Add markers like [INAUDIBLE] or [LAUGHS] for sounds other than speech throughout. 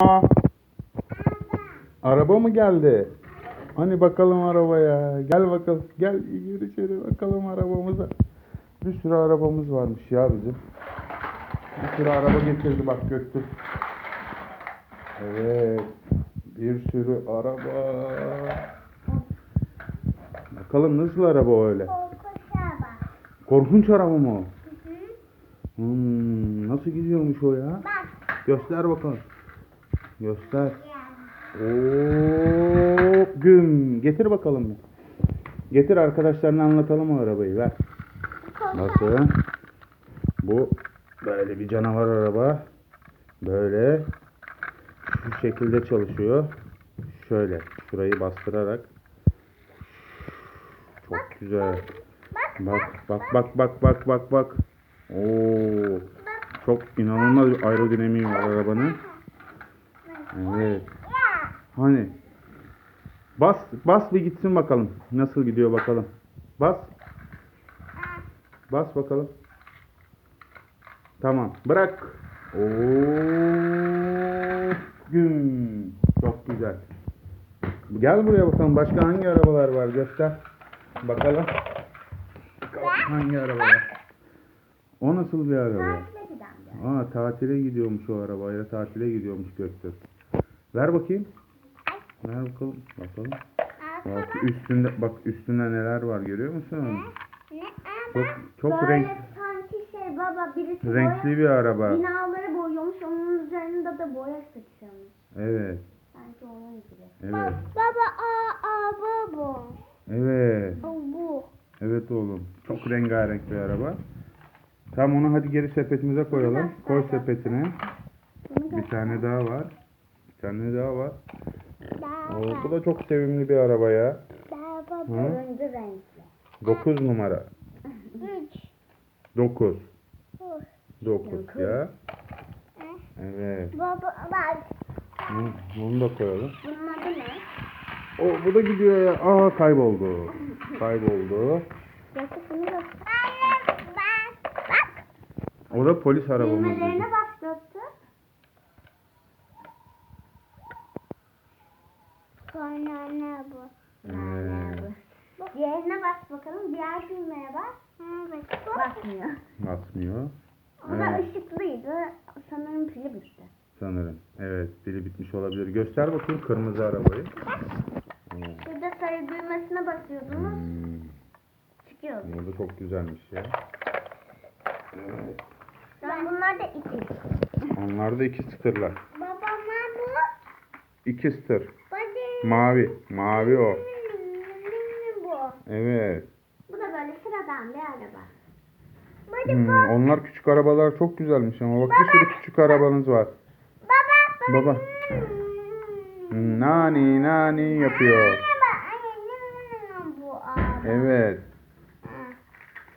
Aa, araba mı geldi? Hani bakalım arabaya. Gel bakalım. Gel gir içeri bakalım arabamıza. Bir sürü arabamız varmış ya bizim. Bir sürü araba getirdi bak Göktürk. Evet. Bir sürü araba. Bakalım nasıl araba öyle? Korkunç araba. Korkunç araba mı o? Hı hı. Hmm, nasıl gidiyormuş o ya? Bak. Göster bakalım. Göster. Oo, güm. Getir bakalım. Getir arkadaşlarına anlatalım o arabayı. Ver. Nasıl? Bu böyle bir canavar araba. Böyle şu şekilde çalışıyor. Şöyle şurayı bastırarak. Çok güzel. Bak. Bak bak bak bak bak bak bak. Oo. Çok inanılmaz bir aerodinamiği var arabanın. Evet. Ya. Hani bas bas bir gitsin bakalım. Nasıl gidiyor bakalım. Bas. Bas bakalım. Tamam. Bırak. Oo. Güm. Çok güzel. Gel buraya bakalım. Başka hangi arabalar var? Göster. Bakalım. Hangi araba var? O nasıl bir araba? Aa tatile gidiyormuş o arabayla tatile gidiyormuş Göktürk. Ver bakayım. Ver bakalım. Bakalım. Bak üstünde bak üstünde neler var görüyor musun? Ne Çok çok renk sanki şey baba birisi renkli bir araba. binaları boyamış onun üzerinde de boya sıkışmış. Evet. Sanki onun gibi. Evet. Baba aa aa baba. Evet. Bu bu. Evet oğlum. Çok rengarenk bir araba. Tamam onu hadi geri sepetimize koyalım. Koy sepetine. Bir tane daha var. Bir tane daha var. Oo, bu da çok sevimli bir araba ya. Hı? Turuncu renkli. 9 numara. Üç. 9. Dur. 9 ya. Evet. Baba bak. Bunu, bunu da koyalım. Bunun adı ne? O bu da gidiyor ya. Aa kayboldu. Kayboldu. Yakup bunu da. Anne bak. Bak. O da polis arabamız. Düğmelerine başlattı. Sonra ne bu? Diğerine bas bakalım. Diğer düğmeye bas. Basmıyor. Basmıyor. O da Evet. ışıklıydı. Sanırım pili bitti. Sanırım. Evet. Biri bitmiş olabilir. Göster bakayım kırmızı arabayı. Şurada sarı düğmesine basıyordunuz. Hmm, Çıkıyordu. bu da çok güzelmiş ya. Evet. Ben bunlar da iki. Onlar da iki stırlar. Babama bu. İki stır. Mavi. Mavi o. bu. Evet. Bu da böyle sıradan bir araba. Hmm, onlar küçük arabalar çok güzelmiş ama bak bir sürü küçük arabanız var. Baba. Baba. Hmm, Nani nani yapıyor. Bu araba. Evet.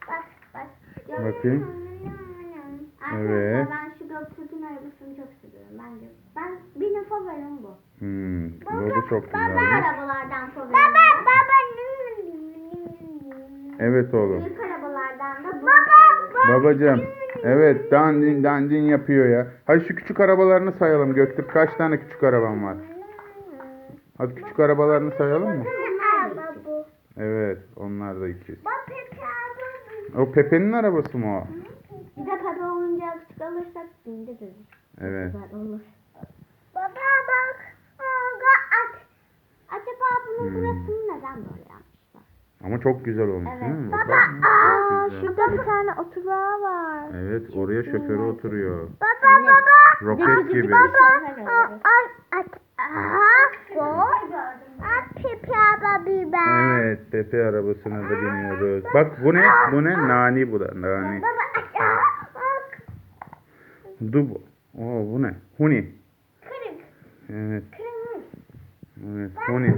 Bak bak. Bakayım. Evet. Arkadaşlar ben şu Göktürk'ün arabasını çok seviyorum. Ben de. Ben benim favorim bu. Hmm, bu da çok Baba güzelmiş. arabalardan favorim. Baba baba. Evet oğlum. Büyük arabalardan da bu. Baba Babacım. Evet dandin dandin yapıyor ya. Hadi şu küçük arabalarını sayalım Göktürk. Kaç tane küçük araban var? Hadi küçük arabalarını sayalım mı? Araba bu. Evet onlar da iki. O Pepe'nin arabası mı o? Bir de bebe oyuncağı küçük alırsak bindiririz. Evet. Güzel olur. Baba bak. Aga at. Acaba bunun Hmm. burasını neden böyle yapmışlar? Ama çok güzel olmuş değil mi? Baba. Aa, çok şurada bir tane oturağı var. Evet oraya şoförü oturuyor. Baba baba. Roket gibi. Baba. At at. Aa, pipi araba biber. Evet Pepe arabasına da biniyoruz. Bak bu ne? Bu ne? Nani bu da. Nani. Baba at. Aa, bak. Dubu. Oo bu ne? Huni. Kırık. Evet. Kırmızı. Evet. Huni.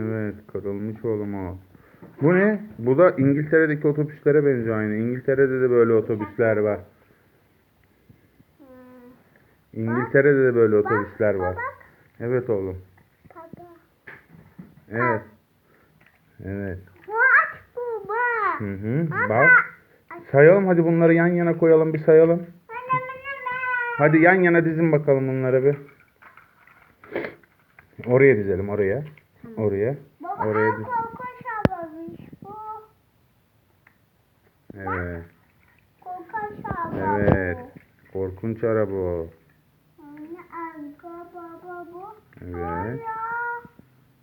Evet. Kırılmış oğlum o. Bu ne? Bu da İngiltere'deki otobüslere benziyor aynı. İngiltere'de de böyle otobüsler var. İngiltere'de de böyle otobüsler var. Evet oğlum. Evet. Evet. Bak bu bak. Hı hı. Bak. Sayalım hadi bunları yan yana koyalım bir sayalım. Hadi yan yana dizin bakalım bunları bir. Oraya dizelim oraya. Oraya. Baba Oraya diz. korkunç arabaymış bu. Evet. Korkunç araba Evet. bu. Korkunç araba o. Baba bu. Evet.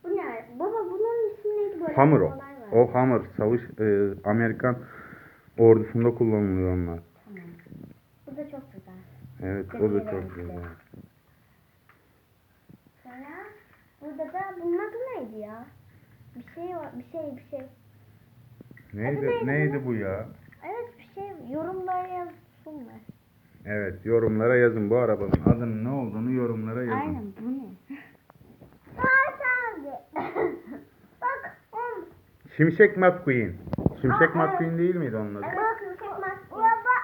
Bu ne? Baba bunun ismi neydi böyle? Hammer o. O hammer. Savaş e, Amerikan ordusunda kullanılıyor onlar. Tamam. Bu da çok güzel. Evet o da çok güzel. Sonra burada da bunun adı neydi ya? Bir şey var, bir şey, bir şey. Neydi, neydi bu ya? Evet bir şey. Yorumlara yazsınlar. Evet yorumlara yazın bu arabanın adının ne olduğunu yorumlara yazın. Aynen bu ne? [COUGHS] Bak. um, Şimşek McQueen. Şimşek Aa, evet. McQueen değil miydi onun adı? Bak. Baba.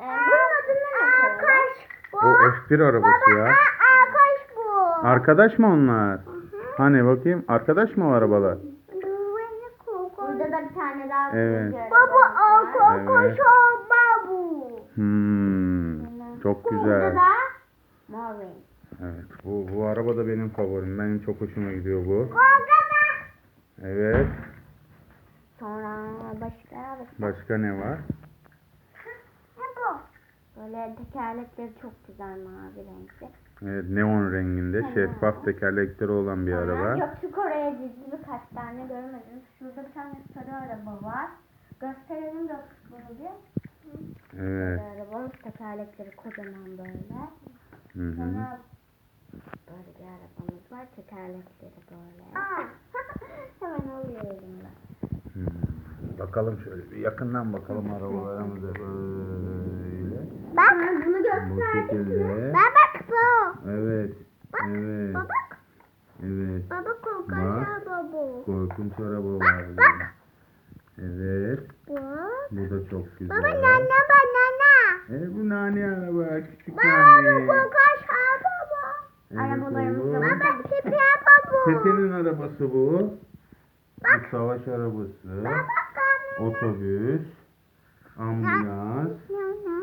Ee, bunun adını ne. O F1 arabası ya. Arkadaş mı onlar? Hani bakayım arkadaş mı o arabalar? Burada da bir tane daha Evet. Baba arkadaş Evet. araba bu. Hmm, çok Burada güzel. da mavi. Evet bu, bu araba da benim favorim. Benim çok hoşuma gidiyor bu. Evet. Sonra başka Başka ne var? Böyle tekerlekleri çok güzel mavi renkli. Evet neon renginde şeffaf tekerlekleri olan bir araba. Göktürk oraya dizdi birkaç tane görmedim. Şurada bir tane sarı araba var. Gösterelim Göktürk bunu bir. Evet. Sarı arabamız tekerlekleri kocaman böyle. Hı hı. Sonra böyle bir arabamız var. Tekerlekleri böyle. [LAUGHS] Hemen oluyor elimde. Hmm. Bakalım şöyle bir yakından bakalım arabalarımıza böyle. Bak. bunu Bu şekilde. Bak bu. Evet. Evet. Bak. Evet. Baba Bak. korkunç araba bu. Korkunç araba var. burada. Evet. Bu. Bu da çok güzel. Baba nane banana. Evet bu nane araba. Küçük Baba nane. korkunç araba. Evet, Arabalarımız. Baba tipi araba bu. Pepe'nin arabası bu. Bu savaş arabası. Baba kamyon. Otobüs. Ambulans. Nane.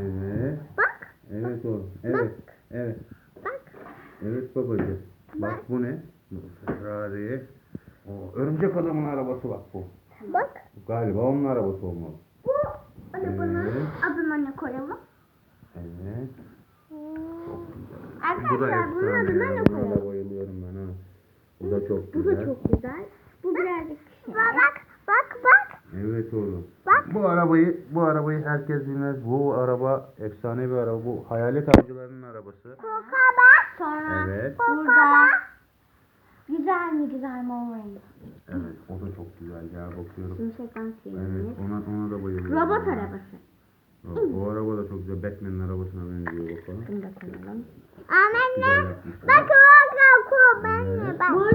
Evet. Bak. Evet oğlum. Evet. Evet. Bak. Evet babacığım. Bak bu ne? Bu Ferrari. O örümcek adamın arabası bak bu. Bak. Galiba onun arabası olmalı. Bu arabanın Evet. adını ne koyalım? Evet. Bu da Arkadaşlar bunun ya. ne Buna koyalım? da bayılıyorum ben ha. Bu da çok Bu güzel. da çok güzel. Bu birazcık. Bak bak bak. Evet oğlum. Bak. Bu arabayı bu arabayı herkes bilmez. Bu araba efsane bir araba. Bu hayalet avcılarının arabası. Koka bak. Sonra Evet. burada güzel mi güzel mi o renk? Evet, o da çok güzel ya bakıyorum. Şimşekten Evet, ona ona da bayılıyorum. Robot ya. arabası. O, o araba da çok güzel. Batman'in arabasına benziyor bakalım. Bunu da koyalım. Güzel yapmışlar. Bak bak ben Evet. bak. Burada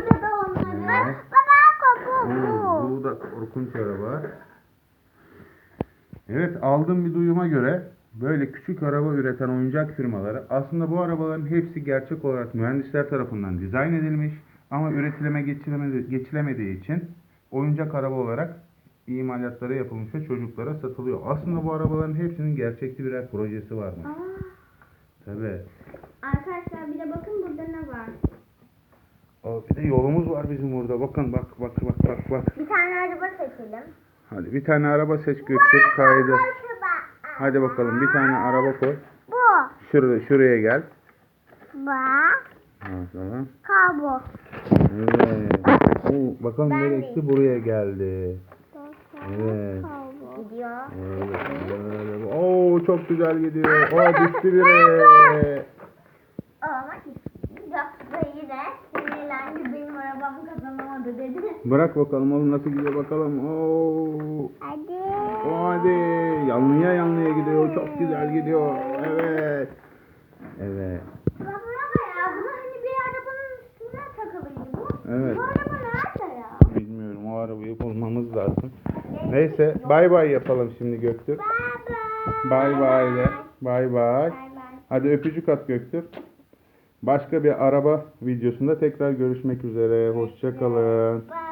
da korkunç araba. Evet aldığım bir duyuma göre böyle küçük araba üreten oyuncak firmaları aslında bu arabaların hepsi gerçek olarak mühendisler tarafından dizayn edilmiş ama üretileme geçilemedi, geçilemediği için oyuncak araba olarak imalatları yapılmış ve çocuklara satılıyor. Aslında bu arabaların hepsinin gerçekçi birer projesi varmış. Aa, Tabii. Arkadaşlar bir de bakın burada ne var. Aa, bir de yolumuz var bizim burada. Bakın bak bak bak bak bak. Bir tane araba seçelim. Hadi bir tane araba seç götür kaydı. Hadi bakalım bir tane araba koy. Bu. Şurada şuraya gel. Bak. Bakalım. Kabo. Evet. Oo, bakalım Ben nereye gitti? Buraya geldi. Evet. Gidiyor. Böyle. Oo çok güzel gidiyor. [LAUGHS] O düştü biri. Bırak bakalım oğlum nasıl gidiyor bakalım. Oo. Hadi. Hadi. Yanlıya yanlıya gidiyor. Çok güzel gidiyor. Evet. Evet. Baba ya bunu hani bir arabanın üstüne takılıydı bu. Evet. Bu araba nerede ya? Bilmiyorum o arabayı bulmamız lazım. Neyse bay bay yapalım şimdi Göktürk. Bay bay de. Bay bay. Bye bye. Hadi öpücük at Göktürk. Başka bir araba videosunda tekrar görüşmek üzere. Hoşçakalın. Bye.